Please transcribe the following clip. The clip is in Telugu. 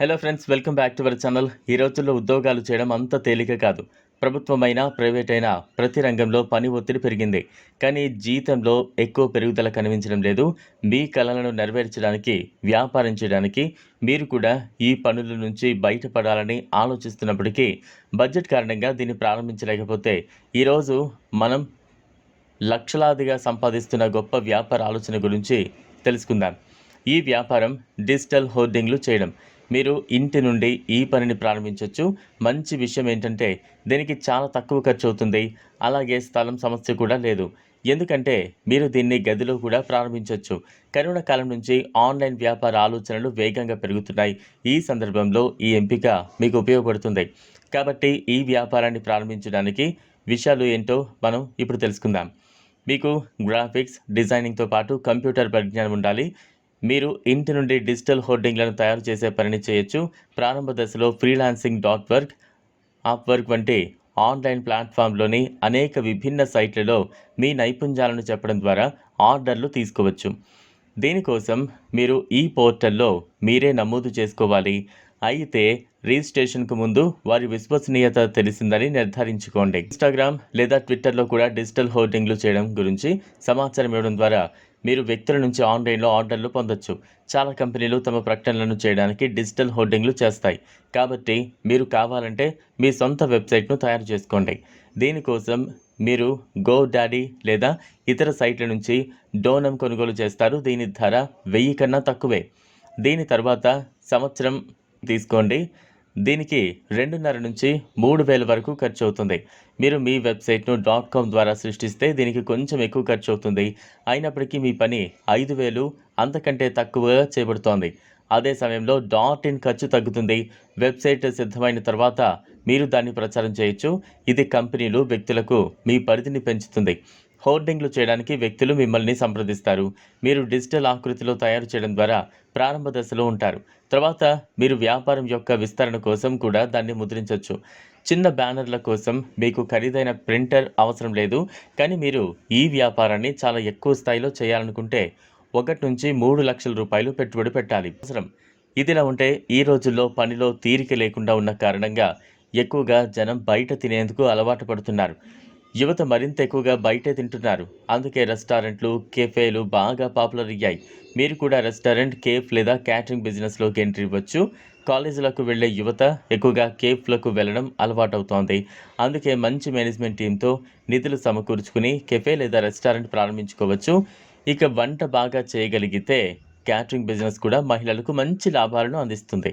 Hello friends welcome back to our channel ఈ రోజుల్లో ఉద్యోగాలు చేయడం అంత తేలిక కాదు. ప్రభుత్వమైనా ప్రైవేట్ అయినా ప్రతి రంగంలో పని ఒత్తిడి పెరిగింది. కానీ జీతంలో ఎక్కువ పెరుగుదల కనిపించడం లేదు. మీ కళలను నెరవేర్చడానికి వ్యాపారం చేయడానికి మీరు కూడా ఈ పనుల నుంచి బయటపడాలని ఆలోచిస్తున్నప్పటికీ బడ్జెట్ కారణంగా దీన్ని ప్రారంభించలేకపోతే ఈరోజు మనం లక్షలాదిగా సంపాదిస్తున్న గొప్ప వ్యాపార ఆలోచన గురించి తెలుసుకుందాం. ఈ వ్యాపారం డిజిటల్ హోర్డింగ్లు చేయడం. మీరు ఇంటి నుండి ఈ పనిని ప్రారంభించవచ్చు మంచి విషయం ఏంటంటే దీనికి చాలా తక్కువ ఖర్చు అవుతుంది. అలాగే స్థలం సమస్య కూడా లేదు. ఎందుకంటే మీరు దీన్ని గదిలో కూడా ప్రారంభించవచ్చు కరోనా కాలం నుంచి ఆన్లైన్ వ్యాపార ఆలోచనలు వేగంగా పెరుగుతున్నాయి. ఈ సందర్భంలో ఈ ఎంపిక మీకు ఉపయోగపడుతుంది. కాబట్టి ఈ వ్యాపారాన్ని ప్రారంభించడానికి విషయాలు ఏంటో మనం ఇప్పుడు తెలుసుకుందాం. మీకు గ్రాఫిక్స్ డిజైనింగ్తో పాటు కంప్యూటర్ పరిజ్ఞానం ఉండాలి. మీరు ఇంటి నుండి డిజిటల్ హోర్డింగ్లను తయారు చేసే పనిని చేయొచ్చు. ప్రారంభ దశలో freelancing dot work Upwork వంటి ఆన్లైన్ ప్లాట్ఫామ్లోని అనేక విభిన్న సైట్లలో మీ నైపుణ్యాలను చెప్పడం ద్వారా ఆర్డర్లు తీసుకోవచ్చు. దీనికోసం మీరు ఈ పోర్టల్లో మీరే నమోదు చేసుకోవాలి. అయితే రిజిస్ట్రేషన్కు ముందు వారి విశ్వసనీయత తెలిసిందని నిర్ధారించుకోండి. ఇన్స్టాగ్రామ్ లేదా ట్విట్టర్లో కూడా డిజిటల్ హోర్డింగ్లు చేయడం గురించి సమాచారం ఇవ్వడం ద్వారా మీరు వ్యక్తుల నుంచి ఆన్లైన్లో ఆర్డర్లు పొందొచ్చు. చాలా కంపెనీలు తమ ప్రకటనలను చేయడానికి డిజిటల్ హోర్డింగ్లు చేస్తాయి. కాబట్టి మీరు కావాలంటే మీ సొంత వెబ్సైట్ను తయారు చేసుకోండి. దీనికోసం మీరు గో డాడీ లేదా ఇతర సైట్ల నుంచి డోనం కొనుగోలు చేస్తారు. దీని ధర వెయ్యి కన్నా తక్కువే. దీని తర్వాత సంవత్సరం తీసుకోండి. దీనికి రెండున్నర నుంచి మూడు వేల వరకు ఖర్చు అవుతుంది మీరు మీ వెబ్సైట్ను డాట్ కామ్ ద్వారా సృష్టిస్తే దీనికి కొంచెం ఎక్కువ ఖర్చు అవుతుంది అయినప్పటికీ మీ పని ఐదు వేలు అంతకంటే తక్కువగా చేయబడుతోంది అదే సమయంలో డాట్ ఇన్ ఖర్చు తగ్గుతుంది. వెబ్సైట్ సిద్ధమైన తర్వాత మీరు దాన్ని ప్రచారం చేయొచ్చు. ఇది కంపెనీలు వ్యక్తులకు మీ పరిధిని పెంచుతుంది. హోర్డింగ్లు చేయడానికి వ్యక్తులు మిమ్మల్ని సంప్రదిస్తారు. మీరు డిజిటల్ ఆకృతిలో తయారు చేయడం ద్వారా ప్రారంభ దశలో ఉంటారు. తర్వాత మీరు వ్యాపారం యొక్క విస్తరణ కోసం కూడా దాన్ని ముద్రించవచ్చు చిన్న బ్యానర్ల కోసం మీకు ఖరీదైన ప్రింటర్ అవసరం లేదు. కానీ మీరు ఈ వ్యాపారాన్ని చాలా ఎక్కువ స్థాయిలో చేయాలనుకుంటే ఒకటి నుంచి మూడు లక్షల రూపాయలు పెట్టుబడి పెట్టాలి. అవసరం. ఇదిలా ఉంటే ఈ రోజుల్లో పనిలో తీరిక లేకుండా ఉన్న కారణంగా ఎక్కువగా జనం బయట తినేందుకు అలవాటు పడుతున్నారు. యువత మరింత ఎక్కువగా బయటే తింటున్నారు. అందుకే రెస్టారెంట్లు కెఫేలు బాగా పాపులర్ అయ్యాయి. మీరు కూడా రెస్టారెంట్ కేఫ్ లేదా క్యాటరింగ్ బిజినెస్లోకి ఎంట్రీ ఇవ్వచ్చు. కాలేజీలకు వెళ్ళే యువత ఎక్కువగా కేఫ్లకు వెళ్ళడం అలవాటవుతోంది. అందుకే మంచి మేనేజ్మెంట్ టీంతో నిధులు సమకూర్చుకుని కెఫే లేదా రెస్టారెంట్ ప్రారంభించుకోవచ్చు. ఇక వంట బాగా చేయగలిగితే క్యాటరింగ్ బిజినెస్ కూడా మహిళలకు మంచి లాభాలను అందిస్తుంది.